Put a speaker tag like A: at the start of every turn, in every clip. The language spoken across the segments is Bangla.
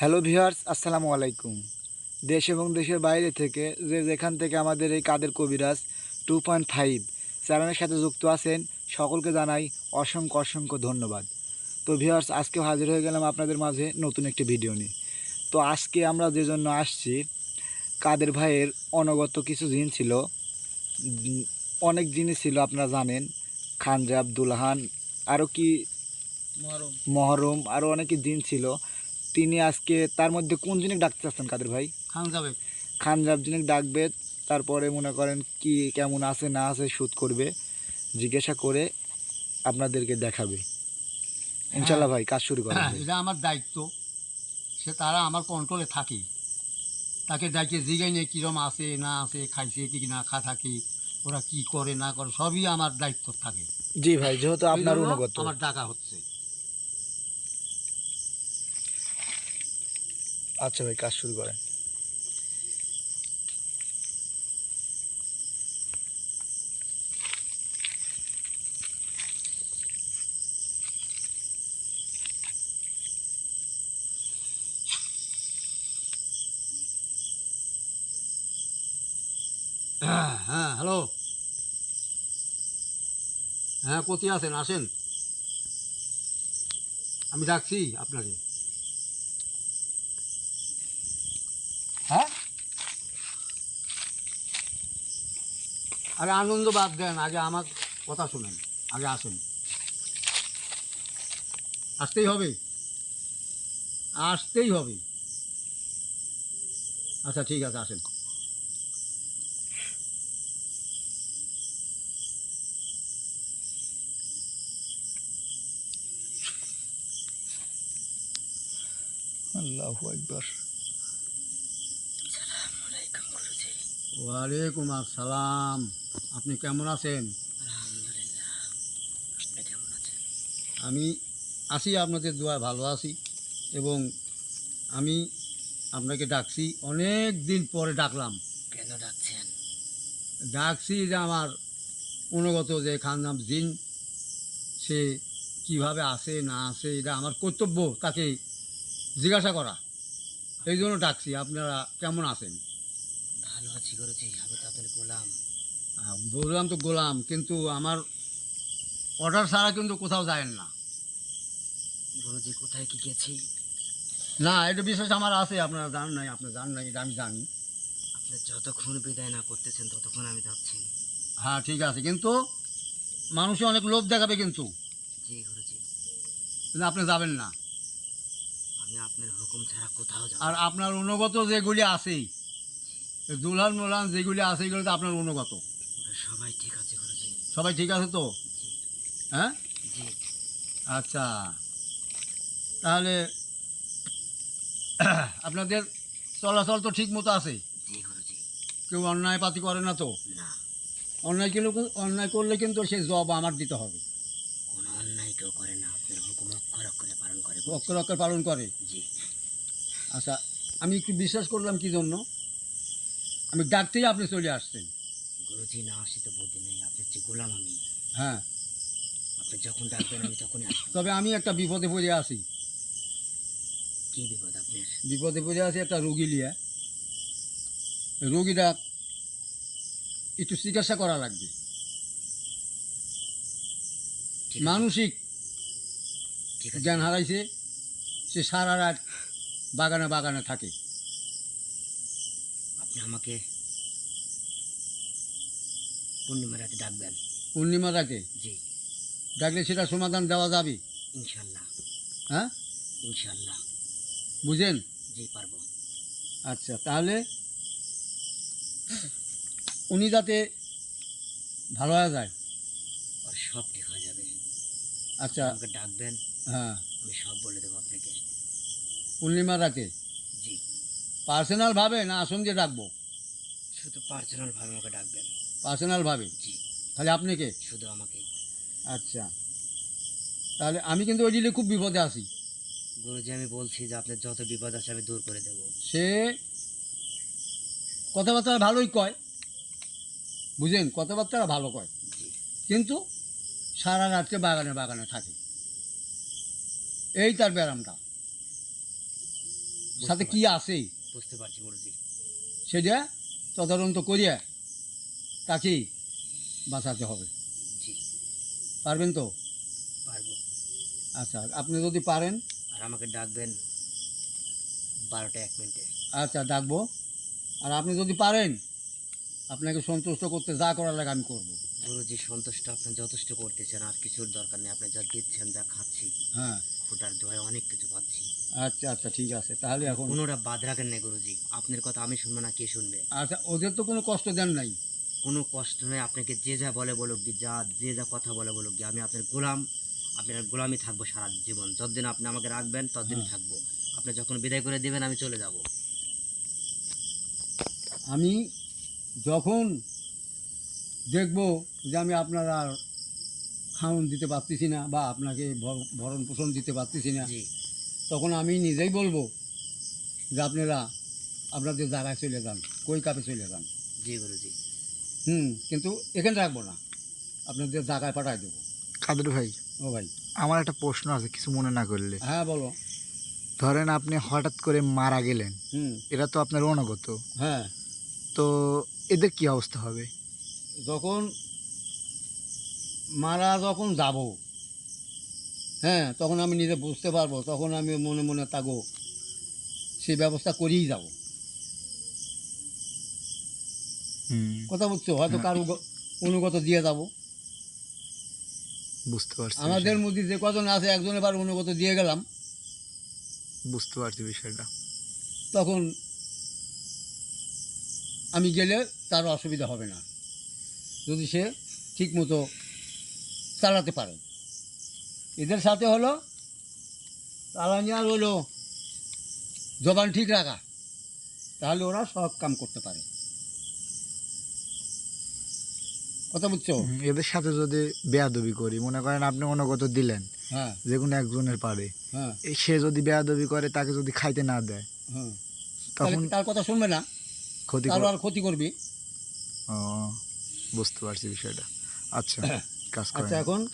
A: হ্যালো ভিউয়ার্স আসসালামু আলাইকুম। দেশ এবং দেশের বাইরে থেকে যে যেখান থেকে আমাদের এই কাদের কবিরাজ টু পয়েন্ট ফাইভ চ্যানেলের সাথে যুক্ত আছেন সকলকে জানাই অসংখ্য অসংখ্য ধন্যবাদ। তো ভিউয়ার্স আজকে হাজির হয়ে গেলাম আপনাদের মাঝে নতুন একটি ভিডিও নিয়ে। তো আজকে আমরা যে জন্য আসছি কাদের ভাইয়ের অনগত কিছু জিনিস ছিল অনেক জিনিস ছিল আপনারা জানেন খানজাব দুলহান আরও কি
B: মহরম।
A: মহরম আরও অনেক দিন ছিল। তিনি আজকে তার মধ্যে কোন জিনিস ডাকতে চাচ্ছেন কাদের ভাই?
B: খান যাবে
A: খানজাব জিনিস ডাকবে তারপরে মনে করেন কি কেমন আছে না আছে শ্যুট করবে জিজ্ঞাসা করে আপনাদেরকে দেখাবে। ইনশাল্লাহ ভাই কাজ শুরু করা
B: হ্যাঁ, এটা আমার দায়িত্ব। সে তারা আমার কন্ট্রোলে থাকে তাকে দায়িত্ব জিগাই নিয়ে কীরম আছে না আছে খাইছে কি না খা থাকে ওরা কি করে না করে সবই আমার দায়িত্ব থাকে।
A: জি ভাই যেহেতু আপনার অনুগত।
B: আমার ডাকা হচ্ছে।
A: আচ্ছা ভাই, কাজ শুরু করেন।
B: হ্যাঁ হ্যাঁ হ্যালো। হ্যাঁ কোথায় আছেন? আসেন। আমি ডাকছি আপনাকে। আরে আনন্দ বাদ দেন আগে আমার কথা শুনেন আগে আসেন। আসতেই হবে। আসতেই হবে। আচ্ছা ঠিক আছে আসেন।
A: আল্লাহ
B: ওয়ালাইকুম আসসালাম। আপনি কেমন আছেন? আমি আছি আপনাদের দোয়া ভালো আছি এবং আমি আপনাকে ডাকছি অনেক দিন পরে ডাকলাম।
C: কেন ডাকছেন?
B: ডাকছি যে আমার অনুগত যে খানদাম জিন সে কীভাবে আসে না আসে এটা আমার কর্তব্য তাকে জিজ্ঞাসা করা। এই জন্য ডাকছি আপনারা কেমন আছেন?
C: ভালো আছি গুরুজি আমি তো আপনার গোলাম
B: বললাম তো গোলাম কিন্তু আমার অর্ডার ছাড়া কিন্তু কোথাও যায় না।
C: গুরুজি কোথায় কি গেছি?
B: না এটা বিশেষ আমার আছে আপনারা জান নাই আপনারা জান নাই এটা আমি জানি।
C: আপনি যতক্ষণ বিদায় না করতেছেন ততক্ষণ আমি যাচ্ছি।
B: হ্যাঁ ঠিক আছে কিন্তু মানুষে অনেক লোভ দেখাবে কিন্তু।
C: জি গুরুজি।
B: কিন্তু আপনি যাবেন না।
C: আমি আপনার হুকুম ছাড়া কোথাও যাব
B: আর আপনার অনুগত যেগুলি আছে দুলহান মোলান যেগুলি আছে এগুলো তো আপনার অনুগত।
C: সবাই ঠিক আছে গুরুজি
B: সবাই ঠিক আছে তো? হ্যাঁ?
C: জি।
B: আচ্ছা। তাহলে আপনাদের চলাচল তো ঠিক মতো আছে? কেউ অন্যায় পাতি করে না তো?
C: না।
B: অন্যায় কিন্তু অন্যায় করলে কিন্তু সে জব আমার দিতে হবে।
C: কোনো অন্যায় কেউ করে না আপনার হুকুম অক্ষর অক্ষরে পালন করে
B: অক্ষর অক্ষর পালন করে?
C: জি।
B: আচ্ছা আমি একটু বিশ্বাস করলাম কি জন্য? আমি ডাকতেই আপনি চলে আসছেন।
C: গুরুজি না আসি তো বুদ্ধি নেই। আপনার যে গোলাম আমি।
B: হ্যাঁ।
C: আপনি যখন ডাকবেন আমি তখনই আসব।
B: তবে আমি একটা বিপদে পড়ে আসি
C: কি বিপদ আপনার?
B: বিপদে পড়ে আছি একটা রুগী নিয়ে। রুগীটা একটু চিকিৎসা করা লাগবে। মানসিক জ্ঞান হারাইছে সে সারা রাত বাগানে বাগানে থাকে।
C: আপনি আমাকে পূর্ণিমা রাতে ডাকবেন।
B: পূর্ণিমা রাতে?
C: জি।
B: ডাকলে সেটা সমাধান দেওয়া যাবে?
C: ইনশাল্লাহ।
B: হ্যাঁ?
C: ইনশাল্লাহ।
B: বুঝেন?
C: জি পারব।
B: আচ্ছা তাহলে উনি যাতে ভালো হয়ে যায়।
C: আর সব ঠিক হয়ে যাবে।
B: আচ্ছা।
C: আমাকে ডাকবেন।
B: হ্যাঁ।
C: আমি সব বলে দেবো আপনাকে।
B: পূর্ণিমা রাতে?
C: জি।
B: পার্সোনালভাবে না আসন দিয়ে ডাকবো?
C: শুধু পার্সোনাল ভাবে আমাকে ডাকবেন।
B: পার্সোনালভাবে?
C: জি।
B: তাহলে আপনাকে
C: শুধু আমাকে
B: আচ্ছা। তাহলে আমি কিন্তু ওই দিলে খুব বিপদে আছি।
C: গুরুজি আমি বলছি যে আপনার যত বিপদ আছে আমি দূর করে দেবো।
B: সে কথাবার্তা ভালোই কয়। বুঝেন কথাবার্তা ভালো কয়। কিন্তু সারা রাত্রে বাগানে বাগানে থাকে। এই তার ব্যায়ামটা। সাথে কি আছে?
C: বুঝতে পারছি গুরুজি।
B: সেটা তদারন্ত করিয়া তাকে বাঁচাতে হবে।
C: জি।
B: পারবেন তো?
C: পারব।
B: আচ্ছা আপনি যদি পারেন?
C: আর আমাকে ডাকবেন বারোটা এক মিনিটে।
B: আচ্ছা ডাকবো। আর আপনি যদি পারেন আপনাকে সন্তুষ্ট করতে যা করার লাগে আমি করব।
C: গুরুজি সন্তুষ্ট আপনি যথেষ্ট করতেছেন আর কিছুর দরকার নেই আপনি যা দিচ্ছেন যা খাচ্ছি
B: হ্যাঁ।
C: খুদার দোয়ায় অনেক কিছু পাচ্ছি।
B: আচ্ছা আচ্ছা ঠিক আছে তাহলে এখন
C: কোনোটা বাদ রাখেন না গুরুজি আপনার কথা আমি শুনব না কে শুনবে।
B: আচ্ছা ওদের তো কোনো কষ্ট দেন নাই।
C: কোনো কষ্ট নেই আপনাকে যে যা বলে বলুক গি, যা যে যা কথা বলে বলুক গি, আমি আপনার গোলাম আপনার গোলামই থাকব সারা জীবন। যতদিন আপনি আমাকে রাখবেন ততদিন
B: হ্যাঁ।
C: থাকব। আপনি যখন বিদায় করে দেবেন আমি চলে যাব।
B: আমি যখন দেখব যে আমি আপনার আর খাওন দিতে পারতেছি না বা আপনাকে ভর- ভরণ পোষণ দিতে পারতেছি না তখন আমি নিজেই বলব যে আপনারা আপনাদের জায়গায় চলে যান কই কাপে চলে যান।
C: জি গুরুজি।
B: হুম কিন্তু এখানে রাখব না। আপনাদের জায়গায় পাঠায় দেবো।
A: কাদের ভাই
B: ও ভাই।
A: আমার একটা প্রশ্ন আছে কিছু মনে না করলে।
B: হ্যাঁ বলো।
A: ধরেন আপনি হঠাৎ করে মারা গেলেন।
B: হুম।
A: এরা তো আপনার অনগত।
B: হ্যাঁ।
A: তো এদের কি অবস্থা হবে?
B: যখন মারা যখন যাব হ্যাঁ তখন আমি নিজে বুঝতে পারব তখন আমি মনে মনে তাগো সেই ব্যবস্থা করেই যাব। কথা বুঝছ? হয়তো কারও গ- অনুগত দিয়ে যাব।
A: বুঝতে পারছি
B: আমাদের মধ্যে যে কজন আছে একজনের বার অনুগত দিয়ে গেলাম।
A: বুঝতে পারছি বিষয়টা।
B: তখন আমি গেলে তার অসুবিধা হবে না। যদি সে ঠিক মতো চালাতে পারে। এদের সাথে হলো তালানিয়ার হলো জবান ঠিক রাখা। তাহলে ওরা সব কাম করতে পারে। কথা বুঝছ?
A: এদের সাথে যদি বেয়াদবি করি মনে করেন আপনি অনুগত দিলেন
B: হ্যাঁ।
A: যে কোনো একজনের পারে
B: হ্যাঁ।
A: সে যদি বেয়াদবি করে তাকে যদি খাইতে না দেয়
B: হ্যাঁ। তাহলে
A: তখন
B: তার কথা শুনবে না?
A: ক্ষতি
B: আর ক্ষতি করবি?
A: ও, বুঝতে পারছি বিষয়টা। আচ্ছা কাজ
B: আচ্ছা এখন?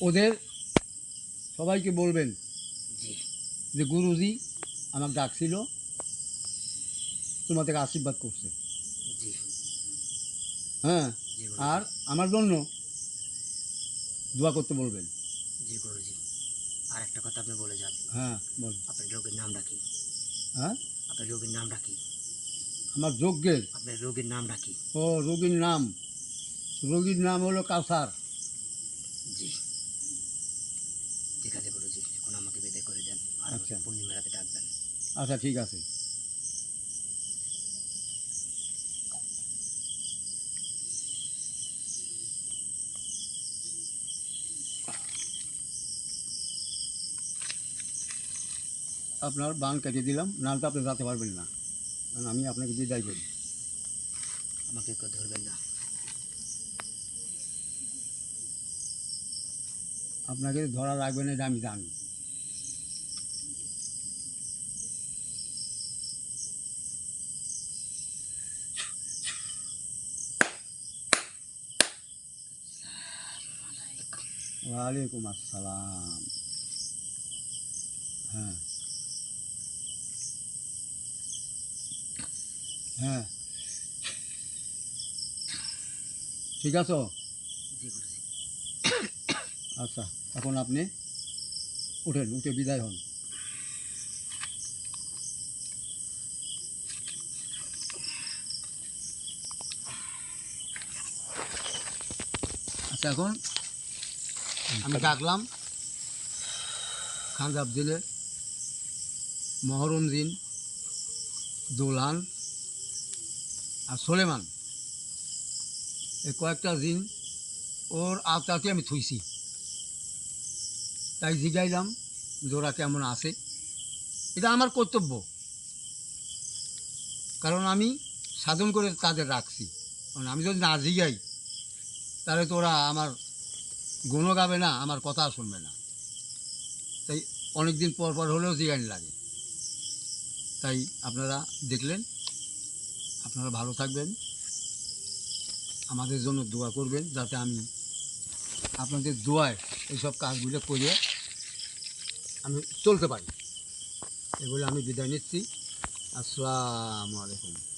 B: ওদের সবাইকে বলবেন
C: জি।
B: যে গুরুজি আমার ডাকছিল। তোমাদের আশীর্বাদ করছে।
C: জি।
B: হ্যাঁ? আর আমার জন্য দোয়া করতে বলবেন।
C: জি গুরুজি আর একটা কথা আপনি বলে যান।
B: হ্যাঁ বল।
C: আপনার রোগীর নামটা কি?
B: হ্যাঁ?
C: আপনার রোগীর নামটা কি?
B: আমার যজ্ঞের।
C: আপনার রোগীর নামটা কি?
B: ও রোগীর নাম। রোগীর নাম হলো কাউসার।
C: জি। ঠিক আছে গুরুজি এখন আমাকে বিদায় করে দেন। আর
B: আচ্ছা।
C: পূর্ণিমা রাতে ডাকবেন।
B: আচ্ছা ঠিক আছে। আপনার বান কেটে দিলাম নাহলে তো আপনি যেতে পারবেন না। কারণ আমি আপনাকে বিদায় করি
C: আমাকে কেউ ধরবেন না।
B: আপনাকে ধরা রাখবেন এটা আমি জানি। ওয়ালাইকুম আসসালাম। হ্যাঁ। হ্যাঁ। ঠিক আছে? আচ্ছা এখন আপনি উঠেন উঠে বিদায় হন। আচ্ছা এখন আমি ডাকলাম খানজাব দিলে মহরম দিন দোলান আর সোলেমান। এই কয়েকটা দিন ওর আওতাতে আমি থুইছি। তাই জিগাইলাম ওরা কেমন আছে। এটা আমার কর্তব্য। কারণ আমি সাধন করে তাদের রাখছি। কারণ আমি যদি না জিগাই, তাহলে তো ওরা আমার গুণও গাবে না, আমার কথা শুনবে না। তাই অনেক দিন পর পর হলেও জিগানি লাগে। তাই আপনারা দেখলেন আপনারা ভালো থাকবেন। আমাদের জন্য দোয়া করবেন যাতে আমি আপনাদের দোয়ায় এইসব কাজগুলো করে আমি চলতে পারি। এগুলো আমি বিদায় নিচ্ছি। আসসালামু আলাইকুম।